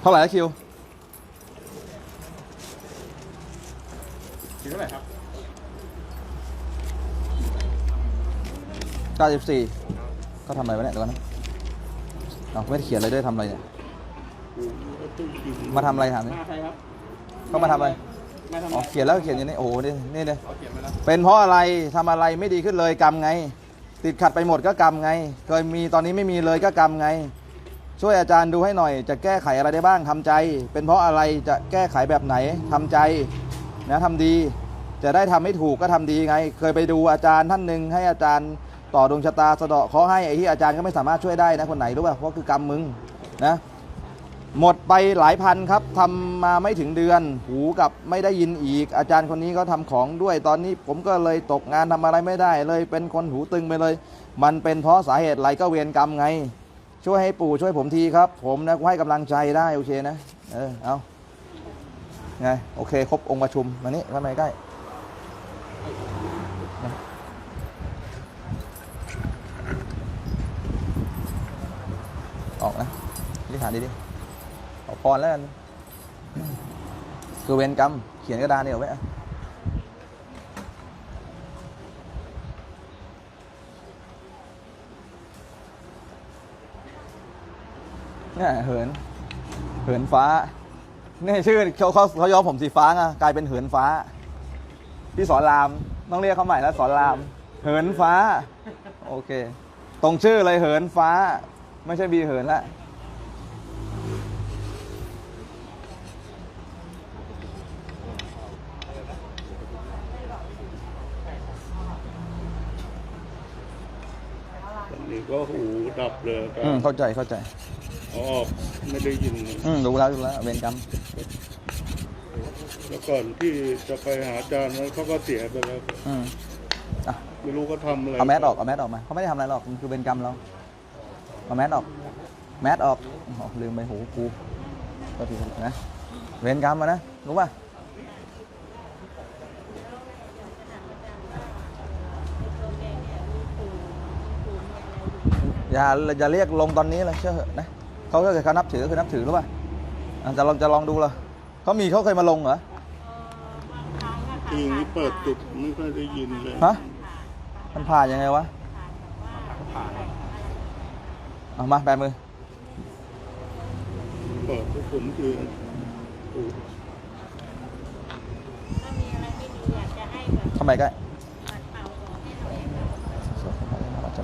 เท่าไหร่คิวคิวเท่าไหร่ครับเก้าสิบสี่ก็ทำอะไรวะเนี่ยตัวนั้นเราไม่ได้เขียนอะไรด้วยทำอะไรเนี่ย มาทำอะไรถามนี่มาใครครับเข้ามาทำอะไรอ๋อเขียนแล้วเขียนอย่างนี้โอ้โหนี่นี่เลยเป็นเพราะอะไรทำอะไรไม่ดีขึ้นเลยกรรมไง ติดขัดไปหมดก็กรรมไง เคยมีตอนนี้ไม่มีเลยก็กรรมไง ช่วยอาจารย์ดูให้หน่อย จะแก้ไขอะไรได้บ้างทำใจ เป็นเพราะอะไรจะแก้ไขแบบไหนทำใจนะทำดี จะได้ทำให้ถูกก็ทำดีไง เคยไปดูอาจารย์ท่านหนึ่งให้อาจารย์ต่อดวงชะตาสะเดาะขอให้ไอ้ที่อาจารย์ก็ไม่สามารถช่วยได้นะคนไหนรู้ป่ะเพราะคือกรรมมึงนะหมดไปหลายพันครับทำมาไม่ถึงเดือน หูกับไม่ได้ยินอีก อาจารย์คนนี้ก็ทำของด้วยตอนนี้ผมก็เลยตกงานทำอะไรไม่ได้เลยเป็นคนหูตึงไปเลย มันเป็นเพราะสาเหตุอะไรก็เวรกรรมไง ช่วยให้ปู่ช่วยผมทีครับ ผมนะให้กำลังใจได้โอเคนะ เออเอาไงโอเค ครบองค์ประชุมมานี่ข้างในใกล้ออกนะนี่ฐานดีดิออพรแล้วกันคือเวรกรรม เขียนกระดาษเนี่ยไว้อ นี่ยเหิน เหินฟ้าเนี่ยชื่อเขาเขาเขาย้อมผมสีฟ้าไงกลายเป็นเหินฟ้า พี่สอนรามต้องเรียกเขาใหม่แล้วสอนราม เหินฟ้า โอเค ตรงชื่อเลยเหินฟ้า ไม่ใช่บีเหินละนี่ก็หูดับเลยอืมเข้าใจเข้าใจ อ๋อไม่ได้ยิน อืมรู้แล้วรู้แล้วเวรกรรมแล้วก่อนที่จะไปหาอาจารย์นเขาก็เสียไปแล้วอืมอะไม่รู้ก็ทำอะไรเอาแมสออกเอาแมสออกมาเขาไม่ได้ทำอะไรหรอกมันคือเวรกรรมเราเอาแมสออก แมสออกอ๋อลืมไปหูกูก็ถือนะเวรกรรมมานะรู้ป่ะอย่าอย่าเรียกลงตอนนี้เลยเชื่อเหอะนะ เขาถ้าเกิดเขานับถือคือนับถือหรือเปล่าจะลองจะลองดูเหรอเขามีเขาเคยมาลงเหรอจนี่เปิดติดไม่เคยได้ยินเลยฮะมันผ่านยังไงวะเอามาแปมือเปิดพวกผมเอทำไมก็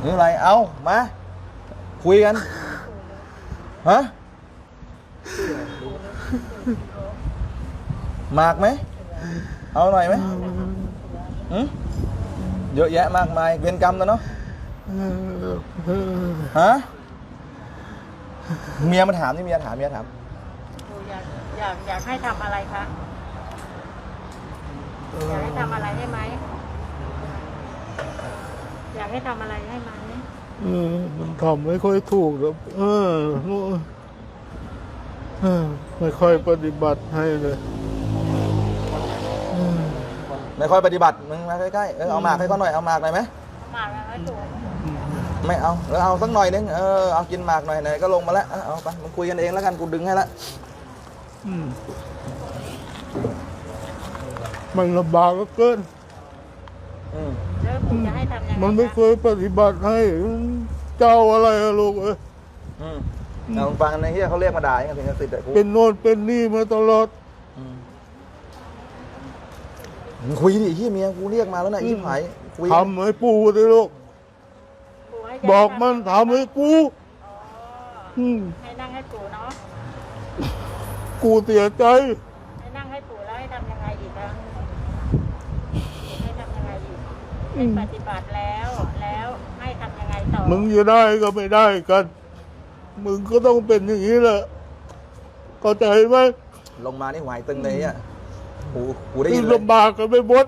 หรืออะไร เอามา คุยกัน ฮะหมากไหม เอาหน่อยไหมหืมเยอะแยะมากมายเวรกรรมแล้วเนาะ ฮะ เมียมาถามนี่เมียถามเมียถาม อยากอยากอยากให้ทำอะไรคะ อยากให้ทำอะไรให้ไหมากให้ทำอะไรให้ไหมเออมันทำไม่ค่อยถูกแล้วเออเออไม่ค่อยปฏิบัติให้เลยไม่ค่อยปฏิบัติมึงมาใกล้ๆเออเอาหมากให้เขาหน่อยเอาหมากหน่อยไหมเอามาแล้วให้ตัวไม่เอาแล้วเอาสักหน่อยนึงเออเอากินหมากหน่อยไหนก็ลงมาแล้วเอาเอาไปมึงคุยกันเองแล้วกันกูดึงให้ละอืมมันลำบากเหลือเกิน อืมแล้วผม จะให้ทำยังไงมันไม่คะเคยปฏิบัติให้เจ้าอะไรอะลูกเอ้ยอืมเอามึงฟังในเฮียเขาเรียกมาด่าอย่างสิ่งศักดิ์สิทธิ์อะกูเป็นโน่นเป็นนี่มาตลอด อืมมึงคุยดิเฮียเมียกูเรียกมาแล้วนะอีชิบหายคุยทำให้ปู่สิลูก ปู่ให้บอกมันทำให้กู อ๋ออืมให้นั่งให้ปู่เนาะ กูเสียใจ ให้นั่งให้ปู่แล้วให้ทำยังไงอีกอะให้ทำยังไงอี กให้ปฏิบัติแล้วแล้วให้ทำยังไงต่อมึงจะได้ก็ไม่ได้กัน มึงก็ต้องเป็นอย่างนี้แหละเข้าใจไหมลงมานี่หวายตึงเลยอะกูกูได้คืยิอนเลยลำบากกันไปหมด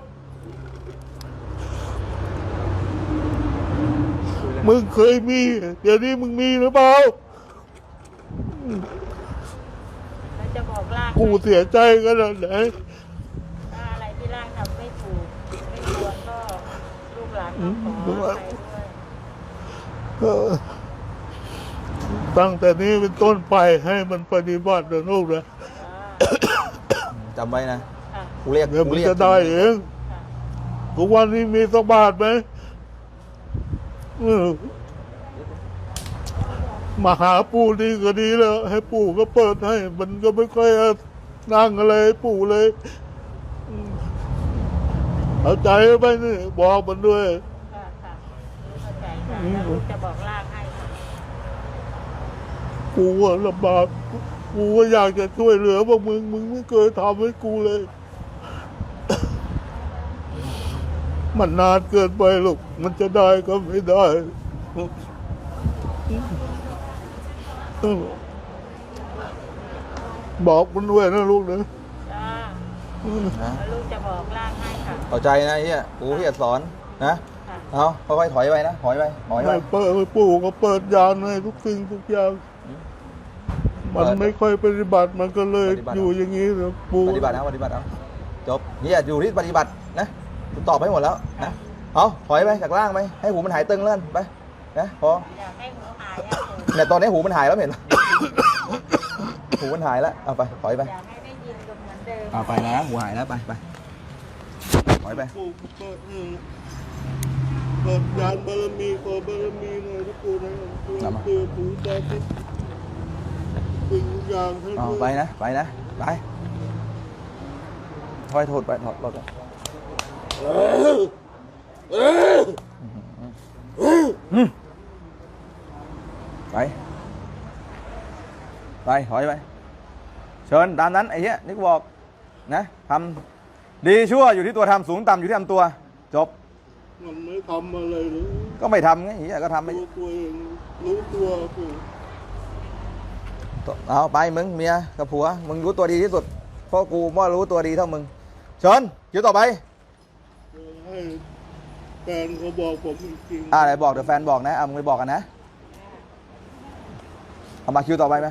มึงเคยมี เดี๋ยวนี้มึงมีหรือเปล่า แล้วจะบอกลากกูเสียใจกันแล้วไหนถ้าอะไรที่ร่างทำไม่ ตั้งแต่นี้เป็นต้นไปให้มันปฏิบัตินะลูกนะจำไว้นะค่ะกูเรียกเดี๋ยวกูมึงเรียกจะได้เองค่ะทุกวันนี้มีสักบาทไหมเออมาหาปู่ดีก็ดีแล้ว ให้ปู่ก็เปิดให้ มันก็ไม่ค่อยนั่งอะไรให้ปู่เลยอืม เอาใจไปนี่บอกมันด้วยค่ะค่ะเข้าใจค่ะแล้วลูกจะบอกลากให้ค่ะกูว่าลำบากกูก็อยากจะช่วยเหลือพวกมึงมึงไม่เคยทำให้กูเลย มันนานเกินไปลูกมันจะได้ก็ไม่ได้บอกมันด้วยนะลูกนะจ้านะแล้วลูกจะบอกลากให้ค่ะ เข้าใจนะเฮียกูเฮียสอนนะค่ะเอาค่อยๆถอยไปนะถอยไปถอยไปให้เปิดให้ปู่ก็เปิดยานให้ทุกสิ่งทุกอย่าง มันไม่ค่อยปฏิบัติมันก็เลยปฏิบัติอยู่อย่างนี้นะปู่ปฏิบัตินะปฏิบัติเอาจบเฮียอยู่ที่ปฏิบัตินะกูตอบให้หมดแล้วนะเอาถอยไปจากล่างไปให้หูมันหายตึงแล้วกันไปนะพออยากให้หนูหายอะปู่เนี่ยตอนนี้หูมันหายแล้วเห็นไหมหูมันหายแล้วเอาไปถอยไปอยากให้ได้ยินกันเหมือนเดิมเอาไปนะหูหายแล้วไปไป ถอยไปปู่เปิดให้เปิดยานบารมีขอบารมีหน่อยทุกปู่นะปู่นำมาคือปู่ตาทิพย์สิ่งทุกอย่างให้อาลูกไปนะ ไปนะ ไปถอยโทษไปถอดรถไปไป ไปถอยไป เชิญตามนั้นไอ้เหี้ยนี่กูบอกนะทำ ดีชั่วอยู่ที่ตัวทำสูงต่ำอยู่ที่ทำตัว จบ มันไม่ทำอะไรเลยก็ไม่ทำไงไอ้เหี้ยก็ทำไปรู้ตัวเองรู้ตัวปู่เอาไปมึงเมียกับผัว มึงรู้ตัวดีที่สุดเพราะกูว่ารู้ตัวดีเท่ามึงเชิญคิวต่อไปให้แฟนเขาบอกผมจริงๆอ่าไหนบอกเดี๋ยวแฟนบอกนะเอามึงไปบอกกันนะเอามาคิวต่อไปไหม